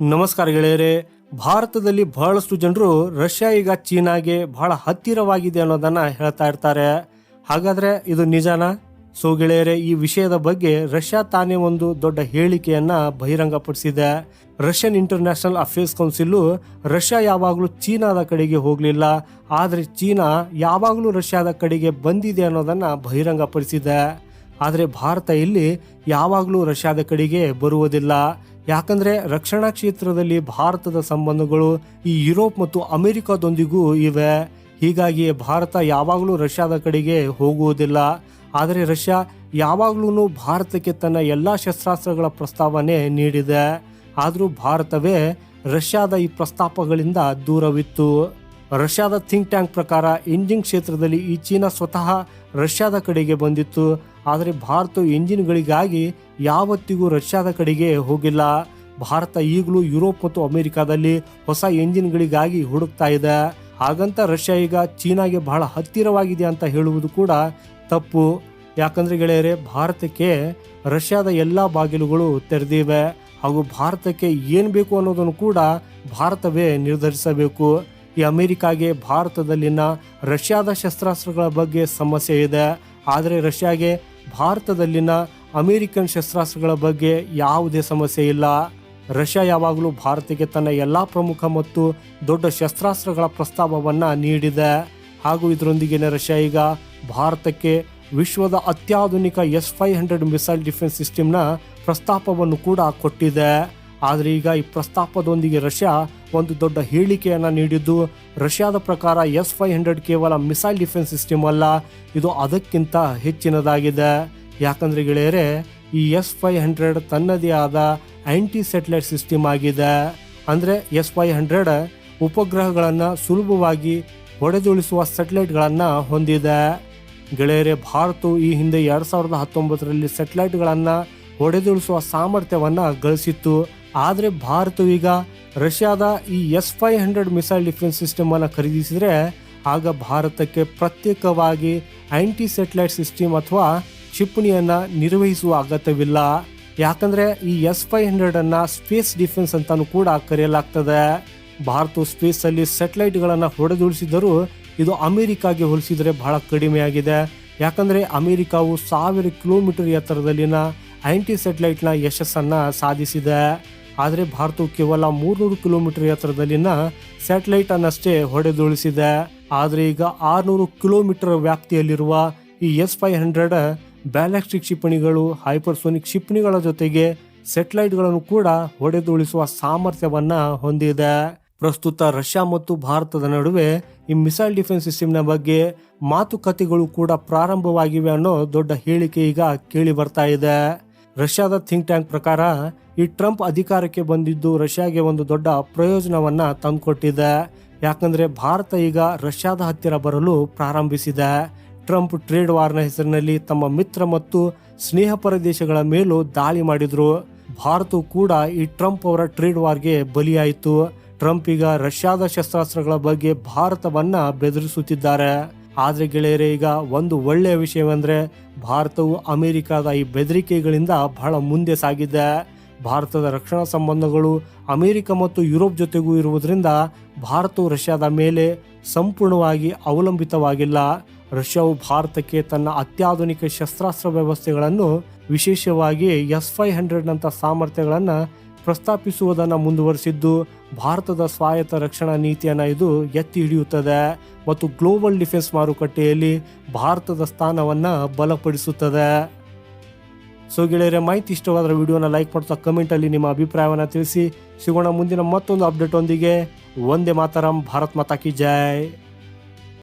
ನಮಸ್ಕಾರ ಗೆಳೆಯರೆ, ಭಾರತದಲ್ಲಿ ಬಹಳಷ್ಟು ಜನರು ರಷ್ಯಾ ಈಗ ಚೀನಾಗೆ ಬಹಳ ಹತ್ತಿರವಾಗಿದೆ ಅನ್ನೋದನ್ನ ಹೇಳ್ತಾ ಇರ್ತಾರೆ. ಹಾಗಾದ್ರೆ ಇದು ನಿಜಾನಾ? ಸೊ ಗೆಳೆಯರೆ, ಈ ವಿಷಯದ ಬಗ್ಗೆ ರಷ್ಯಾ ತಾನೇ ಒಂದು ದೊಡ್ಡ ಹೇಳಿಕೆಯನ್ನ ಬಹಿರಂಗಪಡಿಸಿದೆ. Russian International Affairs Council Russia ಯಾವಾಗಲೂ ಚೀನಾದ ಕಡೆಗೆ ಹೋಗಲಿಲ್ಲ. ಆದರೆ ಚೀನಾ ಯಾವಾಗಲೂ ರಷ್ಯಾದ ಕಡೆಗೆ ಬಂದಿದೆ ಅನ್ನೋದನ್ನ ಬಹಿರಂಗಪಡಿಸಿದೆ. ಆದರೆ ಭಾರತ ಇಲ್ಲಿ ಯಾವಾಗಲೂ ರಷ್ಯಾದ ಕಡೆಗೆ ಬರುವುದಿಲ್ಲ. ಯಾಕಂದ್ರೆ ರಕ್ಷಣಾ ಕ್ಷೇತ್ರದಲ್ಲಿ ಭಾರತದ ಸಂಬಂಧಗಳು ಈ ಯುರೋಪ್ ಮತ್ತು ಅಮೆರಿಕದೊಂದಿಗೂ ಇವೆ. ಹೀಗಾಗಿ ಭಾರತ ಯಾವಾಗಲೂ ರಷ್ಯಾದ ಕಡೆಗೆ ಹೋಗುವುದಿಲ್ಲ. ಆದರೆ ರಷ್ಯಾ ಯಾವಾಗಲೂ ಭಾರತಕ್ಕೆ ತನ್ನ ಎಲ್ಲ ಶಸ್ತ್ರಾಸ್ತ್ರಗಳ ಪ್ರಸ್ತಾವನೆ ನೀಡಿದೆ. ಆದರೂ ಭಾರತವೇ ರಷ್ಯಾದ ಈ ಪ್ರಸ್ತಾಪಗಳಿಂದ ದೂರವಿತ್ತು. ರಷ್ಯಾದ ಥಿಂಕ್ ಟ್ಯಾಂಕ್ ಪ್ರಕಾರ ಇಂಜಿನ್ ಕ್ಷೇತ್ರದಲ್ಲಿ ಈ ಚೀನಾ ಸ್ವತಃ ರಷ್ಯಾದ ಕಡೆಗೆ ಬಂದಿತ್ತು. ಆದರೆ ಭಾರತ ಎಂಜಿನ್ಗಳಿಗಾಗಿ ಯಾವತ್ತಿಗೂ ರಷ್ಯಾದ ಕಡೆಗೆ ಹೋಗಿಲ್ಲ. ಭಾರತ ಈಗಲೂ ಯುರೋಪ್ ಮತ್ತು ಅಮೆರಿಕಾದಲ್ಲಿ ಹೊಸ ಎಂಜಿನ್ಗಳಿಗಾಗಿ ಹುಡುಕ್ತಾ ಇದೆ. ಹಾಗಂತ ರಷ್ಯಾ ಈಗ ಚೀನಾಗೆ ಬಹಳ ಹತ್ತಿರವಾಗಿದೆ ಅಂತ ಹೇಳುವುದು ಕೂಡ ತಪ್ಪು. ಯಾಕಂದ್ರೆ ಗೆಳೆಯರೆ, ಭಾರತಕ್ಕೆ ರಷ್ಯಾದ ಎಲ್ಲ ಬಾಗಿಲುಗಳು ತೆರೆದಿವೆ. ಹಾಗೂ ಭಾರತಕ್ಕೆ ಏನು ಬೇಕು ಅನ್ನೋದನ್ನು ಕೂಡ ಭಾರತವೇ ನಿರ್ಧರಿಸಬೇಕು. ಈ ಅಮೆರಿಕಾಗೆ ಭಾರತದಲ್ಲಿನ ರಷ್ಯಾದ ಶಸ್ತ್ರಾಸ್ತ್ರಗಳ ಬಗ್ಗೆ ಸಮಸ್ಯೆ ಇದೆ. ಆದರೆ ರಷ್ಯಾಗೆ ಭಾರತದಲ್ಲಿನ ಅಮೆರಿಕನ್ ಶಸ್ತ್ರಾಸ್ತ್ರಗಳ ಬಗ್ಗೆ ಯಾವುದೇ ಸಮಸ್ಯೆ ಇಲ್ಲ. ರಷ್ಯಾ ಯಾವಾಗಲೂ ಭಾರತಕ್ಕೆ ತನ್ನ ಎಲ್ಲ ಪ್ರಮುಖ ಮತ್ತು ದೊಡ್ಡ ಶಸ್ತ್ರಾಸ್ತ್ರಗಳ ಪ್ರಸ್ತಾವವನ್ನು ನೀಡಿದೆ. ಹಾಗೂ ಇದರೊಂದಿಗೆ ರಷ್ಯಾ ಈಗ ಭಾರತಕ್ಕೆ ವಿಶ್ವದ ಅತ್ಯಾಧುನಿಕ S five hundred missile defence ಸಿಸ್ಟಮ್ನ ಪ್ರಸ್ತಾಪವನ್ನು ಕೂಡ ಕೊಟ್ಟಿದೆ. ಆದರೆ ಈಗ ಈ ಪ್ರಸ್ತಾಪದೊಂದಿಗೆ ರಷ್ಯಾ ಒಂದು ದೊಡ್ಡ ಹೇಳಿಕೆಯನ್ನು ನೀಡಿದ್ದು, ರಷ್ಯಾದ ಪ್ರಕಾರ ಎಸ್ ಫೈವ್ ಹಂಡ್ರೆಡ್ ಕೇವಲ ಮಿಸೈಲ್ ಡಿಫೆನ್ಸ್ ಸಿಸ್ಟಮ್ ಅಲ್ಲ, ಇದು ಅದಕ್ಕಿಂತ ಹೆಚ್ಚಿನದಾಗಿದೆ. ಯಾಕಂದರೆ ಗೆಳೆಯರೆ, ಈ ಎಸ್ ಫೈವ್ ಹಂಡ್ರೆಡ್ ತನ್ನದೇ ಆದ ಆ್ಯಂಟಿ ಸ್ಯಾಟಲೈಟ್ ಸಿಸ್ಟಮ್ ಆಗಿದೆ. ಅಂದರೆ ಎಸ್ ಫೈವ್ ಹಂಡ್ರೆಡ್ ಉಪಗ್ರಹಗಳನ್ನು ಸುಲಭವಾಗಿ ಹೊಡೆದುಳಿಸುವ ಸ್ಯಾಟಲೈಟ್ಗಳನ್ನು ಹೊಂದಿದೆ. ಗೆಳೆಯರೆ, ಭಾರತವು ಈ ಹಿಂದೆ ಎರಡು ಸಾವಿರದ ಹತ್ತೊಂಬತ್ತರಲ್ಲಿ ಸ್ಯಾಟಲೈಟ್ಗಳನ್ನು ಹೊಡೆದುಳಿಸುವ ಸಾಮರ್ಥ್ಯವನ್ನು ಗಳಿಸಿತ್ತು. ಆದರೆ ಭಾರತವು ಈಗ ರಷ್ಯಾದ ಈ S five hundred missile defence ಸಿಸ್ಟಮನ್ನು ಖರೀದಿಸಿದರೆ ಆಗ ಭಾರತಕ್ಕೆ ಪ್ರತ್ಯೇಕವಾಗಿ ಆ್ಯಂಟಿ ಸ್ಯಾಟಲೈಟ್ ಸಿಸ್ಟಮ್ ಅಥವಾ ಕ್ಷಿಪಣಿಯನ್ನು ನಿರ್ವಹಿಸುವ ಅಗತ್ಯವಿಲ್ಲ. ಯಾಕಂದರೆ ಈ ಎಸ್ ಫೈವ್ ಹಂಡ್ರೆಡನ್ನು ಸ್ಪೇಸ್ ಡಿಫೆನ್ಸ್ ಅಂತಲೂ ಕೂಡ ಕರೆಯಲಾಗ್ತದೆ. ಭಾರತವು ಸ್ಪೇಸಲ್ಲಿ ಅಲ್ಲಿ ಸ್ಯಾಟಲೈಟ್ ಗಳನ್ನ ಹೊಡೆದುಳಿಸಿದರೂ ಇದು ಅಮೆರಿಕಾಗೆ ಹೋಲಿಸಿದರೆ ಬಹಳ ಕಡಿಮೆಯಾಗಿದೆ. ಯಾಕಂದರೆ ಅಮೆರಿಕಾವು ಸಾವಿರ ಕಿಲೋಮೀಟರ್ ಎತ್ತರದಲ್ಲಿನ ಆ್ಯಂಟಿ ಸ್ಯಾಟಲೈಟ್ನ ಯಶಸ್ಸನ್ನು ಸಾಧಿಸಿದೆ. ಆದರೆ ಭಾರತವು ಕೇವಲ ಮೂರ್ನೂರು ಕಿಲೋಮೀಟರ್ ಎತ್ತರದಲ್ಲಿನ ಸ್ಯಾಟಲೈಟ್ ಅನ್ನಷ್ಟೇ ಹೊಡೆದುಳಿಸಿದೆ ಆದರೆ ಈಗ ಆರ್ನೂರು ಕಿಲೋಮೀಟರ್ ವ್ಯಾಪ್ತಿಯಲ್ಲಿರುವ ಈ ಎಸ್ ಫೈವ್ ಹಂಡ್ರೆಡ್ ಬ್ಯಾಲೆಸ್ಟಿಕ್ ಕ್ಷಿಪಣಿಗಳು, ಹೈಪರ್ಸೋನಿಕ್ ಕ್ಷಿಪಣಿಗಳ ಜೊತೆಗೆ ಸ್ಯಾಟಲೈಟ್ಗಳನ್ನು ಕೂಡ ಹೊಡೆದುಳಿಸುವ ಸಾಮರ್ಥ್ಯವನ್ನ ಹೊಂದಿದೆ. ಪ್ರಸ್ತುತ ರಷ್ಯಾ ಮತ್ತು ಭಾರತದ ನಡುವೆ ಈ ಮಿಸೈಲ್ ಡಿಫೆನ್ಸ್ ಸಿಸ್ಟಮ್ನ ಬಗ್ಗೆ ಮಾತುಕತೆಗಳು ಕೂಡ ಪ್ರಾರಂಭವಾಗಿವೆ ಅನ್ನೋ ದೊಡ್ಡ ಹೇಳಿಕೆ ಈಗ ಕೇಳಿ ಬರ್ತಾ ಇದೆ. ರಷ್ಯಾದ ಥಿಂಕ್ ಟ್ಯಾಂಕ್ ಪ್ರಕಾರ ಈ ಟ್ರಂಪ್ ಅಧಿಕಾರಕ್ಕೆ ಬಂದಿದ್ದು ರಷ್ಯಾಗೆ ಒಂದು ದೊಡ್ಡ ಪ್ರಯೋಜನವನ್ನ ತಂದುಕೊಟ್ಟಿದೆ. ಯಾಕಂದ್ರೆ ಭಾರತ ಈಗ ರಷ್ಯಾದ ಹತ್ತಿರ ಬರಲು ಪ್ರಾರಂಭಿಸಿದೆ. ಟ್ರಂಪ್ ಟ್ರೇಡ್ ವಾರ್ನ ಹೆಸರಿನಲ್ಲಿ ತಮ್ಮ ಮಿತ್ರ ಮತ್ತು ಸ್ನೇಹಪರ ದೇಶಗಳ ಮೇಲೂ ದಾಳಿ ಮಾಡಿದ್ರು. ಭಾರತವು ಕೂಡ ಈ ಟ್ರಂಪ್ ಅವರ ಟ್ರೇಡ್ ವಾರ್ಗೆ ಬಲಿಯಾಯಿತು. ಟ್ರಂಪ್ ಈಗ ರಷ್ಯಾದ ಶಸ್ತ್ರಾಸ್ತ್ರಗಳ ಬಗ್ಗೆ ಭಾರತವನ್ನ ಬೆದರಿಸುತ್ತಿದ್ದಾರೆ. ಆದ್ರೆ ಗೆಳೆಯರೇ, ಈಗ ಒಂದು ಒಳ್ಳೆಯ ವಿಷಯವೆಂದರೆ ಭಾರತವು ಅಮೆರಿಕದ ಈ ಬೆದರಿಕೆಗಳಿಂದ ಬಹಳ ಮುಂದೆ ಸಾಗಿದೆ. ಭಾರತದ ರಕ್ಷಣಾ ಸಂಬಂಧಗಳು ಅಮೆರಿಕ ಮತ್ತು ಯುರೋಪ್ ಜೊತೆಗೂ ಇರುವುದರಿಂದ ಭಾರತವು ರಷ್ಯಾದ ಮೇಲೆ ಸಂಪೂರ್ಣವಾಗಿ ಅವಲಂಬಿತವಾಗಿಲ್ಲ. ರಷ್ಯಾವು ಭಾರತಕ್ಕೆ ತನ್ನ ಅತ್ಯಾಧುನಿಕ ಶಸ್ತ್ರಾಸ್ತ್ರ ವ್ಯವಸ್ಥೆಗಳನ್ನು, ವಿಶೇಷವಾಗಿ ಎಸ್ ಫೈ ಹಂಡ್ರೆಡ್ನಂಥ ಸಾಮರ್ಥ್ಯಗಳನ್ನು ಪ್ರಸ್ತಾಪಿಸುವುದನ್ನು ಮುಂದುವರಿಸಿದ್ದು ಭಾರತದ ಸ್ವಾಯತ್ತ ರಕ್ಷಣಾ ನೀತಿಯನ್ನು ಇದು ಎತ್ತಿ ಹಿಡಿಯುತ್ತದೆ ಮತ್ತು ಗ್ಲೋಬಲ್ ಡಿಫೆನ್ಸ್ ಮಾರುಕಟ್ಟೆಯಲ್ಲಿ ಭಾರತದ ಸ್ಥಾನವನ್ನು ಬಲಪಡಿಸುತ್ತದೆ. ಸೊ ಗೆಳೆಯರೆ, ಮಾಹಿತಿ ಇಷ್ಟವಾದ ವಿಡಿಯೋನ ಲೈಕ್ ಮಾಡ್ತಾ ಕಮೆಂಟಲ್ಲಿ ನಿಮ್ಮ ಅಭಿಪ್ರಾಯವನ್ನು ತಿಳಿಸಿ. ಸಿಗೋಣ ಮುಂದಿನ ಮತ್ತೊಂದು ಅಪ್ಡೇಟ್ ಒಂದಿಗೆ. ಒಂದೇ ಮಾತರಂ, ಭಾರತ್ ಮಾತಾ ಕಿ ಜೈ.